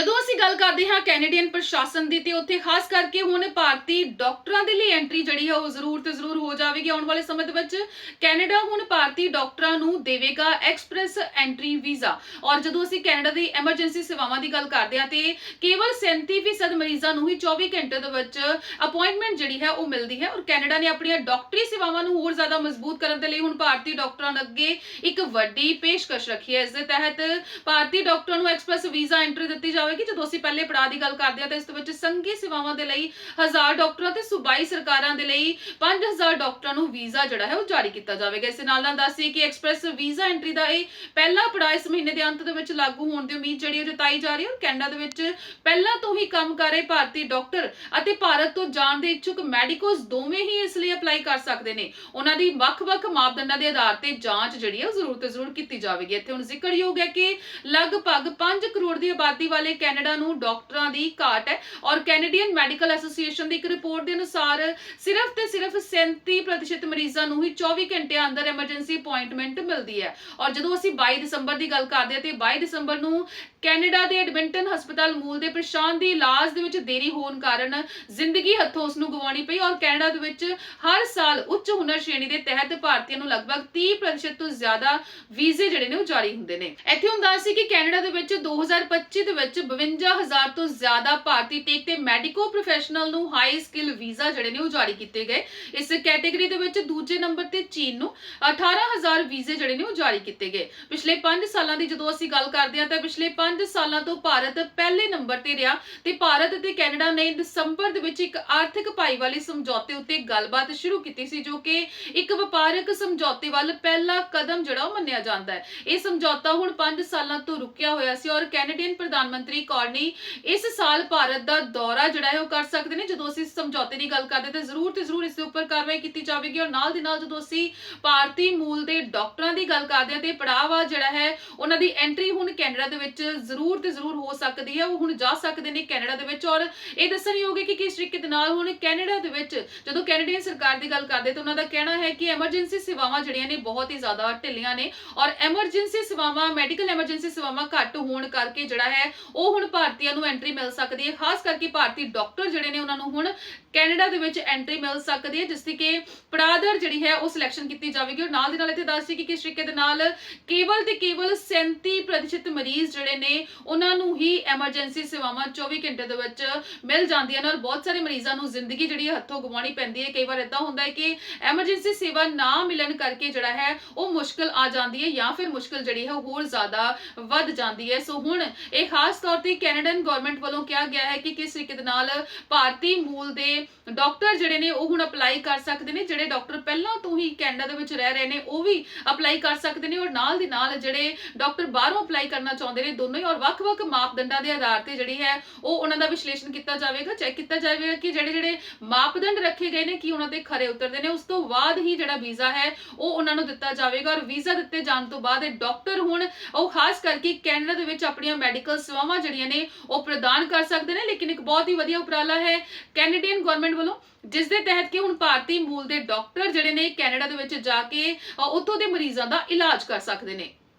ਜਦੋਂ ਅਸੀਂ ਗੱਲ ਕਰਦੇ ਹਾਂ ਕੈਨੇਡੀਅਨ ਪ੍ਰਸ਼ਾਸਨ ਦੀ, ਤੇ ਉੱਥੇ ਖਾਸ ਕਰਕੇ ਹੁਣ ਭਾਰਤੀ ਡਾਕਟਰਾਂ ਦੇ ਲਈ ਐਂਟਰੀ ਜਿਹੜੀ ਹੈ ਉਹ ਜ਼ਰੂਰ ਤੇ ਜ਼ਰੂਰ ਹੋ ਜਾਵੇਗੀ ਆਉਣ ਵਾਲੇ ਸਮੇਂ ਦੇ ਵਿੱਚ। ਕੈਨੇਡਾ ਹੁਣ ਭਾਰਤੀ ਡਾਕਟਰਾਂ ਨੂੰ ਦੇਵੇਗਾ ਐਕਸਪ੍ਰੈਸ ਐਂਟਰੀ ਵੀਜ਼ਾ। ਔਰ ਜਦੋਂ ਅਸੀਂ ਕੈਨੇਡਾ ਦੀ ਐਮਰਜੈਂਸੀ ਸੇਵਾਵਾਂ ਦੀ ਗੱਲ ਕਰਦੇ ਹਾਂ, ਤੇ ਕੇਵਲ 37% ਮਰੀਜ਼ਾਂ ਨੂੰ ਹੀ 24 ਘੰਟੇ ਦੇ ਵਿੱਚ ਅਪਾਇੰਟਮੈਂਟ ਜਿਹੜੀ ਹੈ ਉਹ ਮਿਲਦੀ ਹੈ। ਔਰ ਕੈਨੇਡਾ ਨੇ ਆਪਣੀਆਂ ਡਾਕਟਰੀ ਸੇਵਾਵਾਂ ਨੂੰ ਹੋਰ ਜ਼ਿਆਦਾ ਮਜ਼ਬੂਤ ਕਰਨ ਦੇ ਲਈ ਹੁਣ ਭਾਰਤੀ ਡਾਕਟਰਾਂ ਅੱਗੇ ਇੱਕ ਵੱਡੀ ਪੇਸ਼ਕਸ਼ ਰੱਖੀ ਹੈ। ਇਸ ਦੇ ਤਹਿਤ ਭਾਰਤੀ ਡਾਕਟਰਾਂ ਨੂੰ ਐਕਸਪ੍ਰੈਸ ਵੀਜ਼ਾ ਐਂਟਰੀ ਦਿੱਤੀ ਜਾਵੇ ਜਾਵੇਗੀ ਜਦੋਂ ਅਸੀਂ ਪਹਿਲੇ ਪੜਾਅ ਦੀ ਗੱਲ ਕਰਦੇ ਹਾਂ, ਤਾਂ ਇਸ ਦੇ ਵਿੱਚ ਸੰਘੀ ਸੇਵਾਵਾਂ ਦੇ ਲਈ 1000 ਡਾਕਟਰਾਂ ਤੇ ਸੂਬਾਈ ਸਰਕਾਰਾਂ ਦੇ ਲਈ 5000 ਡਾਕਟਰਾਂ ਨੂੰ ਵੀਜ਼ਾ ਜਿਹੜਾ ਹੈ, ਉਹ ਜਾਰੀ ਕੀਤਾ ਜਾਵੇਗਾ। ਇਸ ਨਾਲ ਨਾਲ ਦੱਸੀਏ ਕਿ ਐਕਸਪ੍ਰੈਸ ਵੀਜ਼ਾ ਐਂਟਰੀ ਦਾ ਇਹ ਪਹਿਲਾ ਪੜਾਅ ਇਸ ਮਹੀਨੇ ਦੇ ਅੰਤ ਦੇ ਵਿੱਚ ਲਾਗੂ ਹੋਣ ਦੀ ਉਮੀਦ ਜਿਹੜੀ ਉਹ ਜਤਾਈ ਜਾ ਰਹੀ ਹੈ। ਔਰ ਕੈਨੇਡਾ ਦੇ ਵਿੱਚ ਪਹਿਲਾਂ ਤੋਂ ਹੀ ਕੰਮ ਕਰ ਰਹੇ ਭਾਰਤੀ ਡਾਕਟਰ ਅਤੇ ਭਾਰਤ ਤੋਂ ਜਾਣ ਦੇ ਇੱਛੁਕ ਮੈਡੀਕੋਸ ਦੋਵੇਂ ਹੀ ਇਸ ਲਈ ਅਪਲਾਈ ਕਰ ਸਕਦੇ ਨੇ। ਉਹਨਾਂ ਦੀ ਵੱਖ-ਵੱਖ ਮਾਪਦੰਡਾਂ ਦੇ ਆਧਾਰ ਤੇ ਜਾਂਚ ਜਿਹੜੀ ਹੈ ਜ਼ਰੂਰ ਤੇ ਜ਼ਰੂਰ ਕੀਤੀ ਜਾਵੇਗੀ। ਇੱਥੇ ਹੁਣ ਜ਼ਿਕਰਯੋਗ ਹੈ ਕਿ ਲਗਭਗ 5 ਕਰੋੜ ਦੀ ਆਬਾਦੀ ਵਾਲੇ ਕੈਨੇਡਾ ਨੂੰ ਡਾਕਟਰਾਂ ਦੀ ਘਾਟ ਹੈ ਔਰ ਕੈਨੇਡੀਅਨ ਮੈਡੀਕਲ ਐਸੋਸੀਏਸ਼ਨ ਦੀ ਇੱਕ ਰਿਪੋਰਟ ਦੇ ਅਨੁਸਾਰ ਸਿਰਫ ਤੇ ਸਿਰਫ 37% ਮਰੀਜ਼ਾਂ ਨੂੰ ਹੀ 24 ਘੰਟਿਆਂ ਅੰਦਰ ਐਮਰਜੈਂਸੀ ਅਪਾਇੰਟਮੈਂਟ ਮਿਲਦੀ ਹੈ। ਔਰ ਜਦੋਂ ਅਸੀਂ 22 ਦਸੰਬਰ ਦੀ ਗੱਲ ਕਰਦੇ ਹਾਂ ਤੇ 22 ਦਸੰਬਰ ਨੂੰ ਕੈਨੇਡਾ ਦੇ ਐਡਮਿੰਟਨ ਹਸਪਤਾਲ ਮੂਲ ਦੇ ਪ੍ਰਸ਼ਾਂਤ ਦੀ ਇਲਾਜ ਦੇ ਵਿੱਚ ਦੇਰੀ ਹੋਣ ਕਾਰਨ ਜ਼ਿੰਦਗੀ ਹੱਥੋਂ ਉਸ ਨੂੰ ਗਵਾਉਣੀ ਪਈ ਔਰ ਕੈਨੇਡਾ ਦੇ ਵਿੱਚ ਹਰ ਸਾਲ ਉੱਚ ਹੁਨਰ ਸ਼੍ਰੇਣੀ ਦੇ ਤਹਿਤ ਭਾਰਤੀਆਂ ਨੂੰ ਲਗਭਗ 30% ਤੋਂ ਜ਼ਿਆਦਾ ਵੀਜ਼ੇ ਜਿਹੜੇ ਨੇ ਉਹ ਜਾਰੀ ਹੁੰਦੇ ਨੇ। ਇੱਥੇ ਹੁੰਦਾ ਸੀ ਕਿ ਕੈਨੇਡਾ ਦੇ ਵਿੱਚ 2025 ਦੇ ਵਿੱਚ 52000 ਤੋਂ ਜ਼ਿਆਦਾ ਭਾਰਤੀ ਟੇਕ ਤੇ ਮੈਡੀਕੋ ਪ੍ਰੋਫੈਸ਼ਨਲ ਨੂੰ ਹਾਈ ਸਕਿੱਲ ਵੀਜ਼ਾ ਜਿਹੜੇ ਨੇ ਉਹ ਜਾਰੀ ਕੀਤੇ ਗਏ। ਇਸ ਕੈਟਾਗਰੀ ਦੇ ਵਿੱਚ ਦੂਜੇ ਨੰਬਰ ਤੇ ਚੀਨ ਨੂੰ 18000 ਵੀਜ਼ੇ ਜਿਹੜੇ ਨੇ ਉਹ ਜਾਰੀ ਕੀਤੇ ਗਏ। ਪਿਛਲੇ 5 ਸਾਲਾਂ ਦੀ ਜਦੋਂ ਅਸੀਂ ਗੱਲ ਕਰਦੇ ਹਾਂ ਤਾਂ ਪਿਛਲੇ 5 ਸਾਲਾਂ ਤੋਂ ਭਾਰਤ ਪਹਿਲੇ ਨੰਬਰ ਤੇ ਰਿਹਾ ਤੇ ਭਾਰਤ ਅਤੇ ਕੈਨੇਡਾ ਨੇ ਦਸੰਬਰ ਦੇ ਵਿੱਚ ਇੱਕ ਆਰਥਿਕ ਭਾਈਵਾਲੀ ਸਮਝੌਤੇ ਉੱਤੇ ਗੱਲਬਾਤ ਸ਼ੁਰੂ ਕੀਤੀ ਸੀ, ਜੋ ਕਿ ਇੱਕ ਵਪਾਰਕ ਸਮਝੌਤੇ ਵੱਲ ਪਹਿਲਾ ਕਦਮ ਜਿਹੜਾ ਉਹ ਮੰਨਿਆ ਜਾਂਦਾ ਹੈ। ਇਹ ਸਮਝੌਤਾ ਹੁਣ 5 ਸਾਲਾਂ ਤੋਂ ਰੁਕਿਆ ਹੋਇਆ ਸੀ ਔਰ ਕੈਨੇਡੀਅਨ ਪ੍ਰਧਾਨ ਮੰਤਰੀ ਕੌਰਨੀ ਇਸ ਸਾਲ ਭਾਰਤ ਦਾ ਦੌਰਾ ਜਿਹੜਾ ਹੈ ਉਹ ਕਰ ਸਕਦੇ ਨੇ। ਜਦੋਂ ਅਸੀਂ ਸਮਝੌਤੇ ਦੀ ਗੱਲ ਕਰਦੇ ਤਾਂ ਜ਼ਰੂਰ ਤੇ ਜ਼ਰੂਰ ਇਸ ਦੇ ਉੱਪਰ ਕਾਰਵਾਈ ਕੀਤੀ ਜਾਵੇਗੀ ਔਰ ਨਾਲ ਦੀ ਨਾਲ ਜਦੋਂ ਅਸੀਂ ਭਾਰਤੀ ਮੂਲ ਦੇ ਡਾਕਟਰਾਂ ਦੀ ਗੱਲ ਕਰਦੇ ਹਾਂ ਤੇ ਪੜਾਵਾ ਜਿਹੜਾ ਹੈ, ਉਹਨਾਂ ਦੀ ਐਂਟਰੀ ਹੁਣ ਕੈਨੇਡਾ ਦੇ ਵਿੱਚ ਜ਼ਰੂਰ ਤੇ ਜ਼ਰੂਰ ਹੋ ਸਕਦੀ ਹੈ, ਉਹ ਹੁਣ ਜਾ ਸਕਦੇ ਨੇ ਕੈਨੇਡਾ ਦੇ ਵਿੱਚ ਔਰ ਇਹ ਦੱਸਣਯੋਗ ਹੈ ਕਿ ਕਿਸ ਤਰੀਕੇ ਦੇ ਨਾਲ ਹੁਣ ਕੈਨੇਡਾ ਦੇ ਵਿੱਚ ਜਦੋਂ ਕੈਨੇਡੀਅਨ ਸਰਕਾਰ ਦੀ ਗੱਲ ਕਰਦੇ ਤਾਂ ਉਹਨਾਂ ਦਾ ਕਹਿਣਾ ਹੈ ਕਿ ਐਮਰਜੈਂਸੀ ਸੇਵਾਵਾਂ ਜਿਹੜੀਆਂ ਨੇ ਬਹੁਤ ਹੀ ਜ਼ਿਆਦਾ ਢਿੱਲੀਆਂ ਨੇ ਔਰ ਐਮਰਜੈਂਸੀ ਸੇਵਾਵਾਂ, ਮੈਡੀਕਲ ਐਮਰਜੈਂਸੀ ਸੇਵਾਵਾਂ ਘੱਟ ਹੋਣ ਕਰਕੇ ਜਿਹੜਾ ਹੈ ਉਹ ਹੁਣ ਭਾਰਤੀਆਂ ਨੂੰ ਐਂਟਰੀ ਮਿਲ ਸਕਦੀ ਹੈ, ਖਾਸ ਕਰਕੇ ਭਾਰਤੀ ਡਾਕਟਰ ਜਿਹੜੇ ਨੇ ਉਹਨਾਂ ਨੂੰ ਹੁਣ ਕੈਨੇਡਾ ਦੇ ਵਿੱਚ ਐਂਟਰੀ ਮਿਲ ਸਕਦੀ ਹੈ, ਜਿਸ ਦੀ ਕਿ ਪੜਾਦਰ ਜਿਹੜੀ ਹੈ ਉਹ ਸਿਲੈਕਸ਼ਨ ਕੀਤੀ ਜਾਵੇਗੀ ਔਰ ਨਾਲ ਦੀ ਨਾਲ ਇੱਥੇ ਦੱਸਦੀ ਕਿ ਕਿਸ ਤਰੀਕੇ ਦੇ ਨਾਲ ਕੇਵਲ ਤੇ ਕੇਵਲ 37% ਮਰੀਜ਼ ਜਿਹੜੇ ਨੇ ਉਹਨਾਂ ਨੂੰ ਹੀ ਐਮਰਜੈਂਸੀ ਸੇਵਾਵਾਂ 24 ਘੰਟੇ ਦੇ ਵਿੱਚ ਮਿਲ ਜਾਂਦੀਆਂ ਨੇ ਔਰ ਬਹੁਤ ਸਾਰੇ ਮਰੀਜ਼ਾਂ ਨੂੰ ਜ਼ਿੰਦਗੀ ਜਿਹੜੀ ਹੈ ਹੱਥੋਂ ਗਵਾਉਣੀ ਪੈਂਦੀ ਹੈ। ਕਈ ਵਾਰ ਇਦਾਂ ਹੁੰਦਾ ਹੈ ਕਿ ਐਮਰਜੈਂਸੀ ਸੇਵਾ ਨਾ ਮਿਲਣ ਕਰਕੇ ਜਿਹੜਾ ਹੈ ਉਹ ਮੁਸ਼ਕਲ ਆ ਜਾਂਦੀ ਹੈ ਜਾਂ ਫਿਰ ਮੁਸ਼ਕਲ ਜਿਹੜੀ ਹੈ ਹੋਰ ਜ਼ਿਆਦਾ ਵੱਧ ਜਾਂਦੀ ਹੈ। ਸੋ ਹੁਣ ਇਹ ਖਾਸ ਤੌਰ ਤੇ ਕੈਨੇਡੀਅਨ ਗਵਰਨਮੈਂਟ ਵੱਲੋਂ ਕਿਹਾ ਗਿਆ ਹੈ ਕਿ ਕਿਸ ਤਰੀਕੇ ਦੇ ਨਾਲ ਭਾਰਤੀ ਮੂਲ ਦੇ ਡਾਕਟਰ ਜਿਹੜੇ ਨੇ ਉਹ ਹੁਣ ਅਪਲਾਈ ਕਰ ਸਕਦੇ ਨੇ। ਜਿਹੜੇ ਡਾਕਟਰ ਪਹਿਲਾਂ ਤੋਂ ਹੀ ਕੈਨੇਡਾ ਦੇ ਵਿੱਚ ਰਹਿ ਰਹੇ ਨੇ ਉਹ ਵੀ ਅਪਲਾਈ ਕਰ ਸਕਦੇ ਨੇ ਔਰ ਨਾਲ ਦੀ ਨਾਲ ਜਿਹੜੇ ਡਾਕਟਰ ਬਾਹਰੋਂ ਅਪਲਾਈ ਕਰਨਾ ਚਾਹੁੰਦੇ ਨੇ, ਦੋਨੋਂ ਹੀ ਔਰ ਵੱਖ-ਵੱਖ ਮਾਪਦੰਡਾਂ ਦੇ ਆਧਾਰ ਤੇ ਜਿਹੜੀ ਹੈ ਉਹ ਉਹਨਾਂ ਦਾ ਵਿਸ਼ਲੇਸ਼ਣ ਕੀਤਾ ਜਾਵੇਗਾ ਚੈੱਕ ਕੀਤਾ ਜਾਵੇਗਾ ਕਿ ਜਿਹੜੇ ਜਿਹੜੇ ਮਾਪਦੰਡ ਰੱਖੇ ਗਏ ਨੇ, ਕਿ ਉਹਨਾਂ ਦੇ ਖਰੇ ਉਤਰਦੇ ਨੇ। ਉਸ ਤੋਂ ਬਾਅਦ ਹੀ ਜਿਹੜਾ ਵੀਜ਼ਾ ਹੈ, ਉਹ ਉਹਨਾਂ ਨੂੰ ਦਿੱਤਾ ਜਾਵੇਗਾ ਔਰ ਵੀਜ਼ਾ ਦਿੱਤੇ ਜਾਣ ਤੋਂ ਬਾਅਦ ਇਹ ਡਾਕਟਰ ਹੁਣ ਉਹ ਖਾਸ ਕਰਕੇ ਕੈਨੇਡਾ ਦੇ ਵਿੱਚ ਆਪਣੀਆਂ ਮੈਡੀਕਲ ਸੇਵਾਵਾਂ ਜਿਹੜੀਆਂ ਨੇ, ਉਹ ਪ੍ਰਦਾਨ ਕਰ ਸਕਦੇ ਨੇ। ਲੇਕਿਨ ਇੱਕ ਬਹੁਤ ਹੀ ਵਧੀਆ ਉਪਰਾਲਾ ਹੈ ਕੈਨੇਡੀਅਨ ਗਵਰਨਮੈਂਟ ਵੱਲੋਂ, ਜਿਸ ਦੇ ਤਹਿਤ ਕਿ ਹੁਣ ਭਾਰਤੀ ਮੂਲ ਦੇ ਡਾਕਟਰ ਜਿਹੜੇ ਨੇ ਕੈਨੇਡਾ ਦੇ ਵਿੱਚ ਜਾ ਕੇ ਉੱਥੋਂ ਦੇ ਮਰੀਜ਼ਾਂ ਦਾ ਇਲਾਜ ਕਰ ਸਕਦੇ ਨੇ।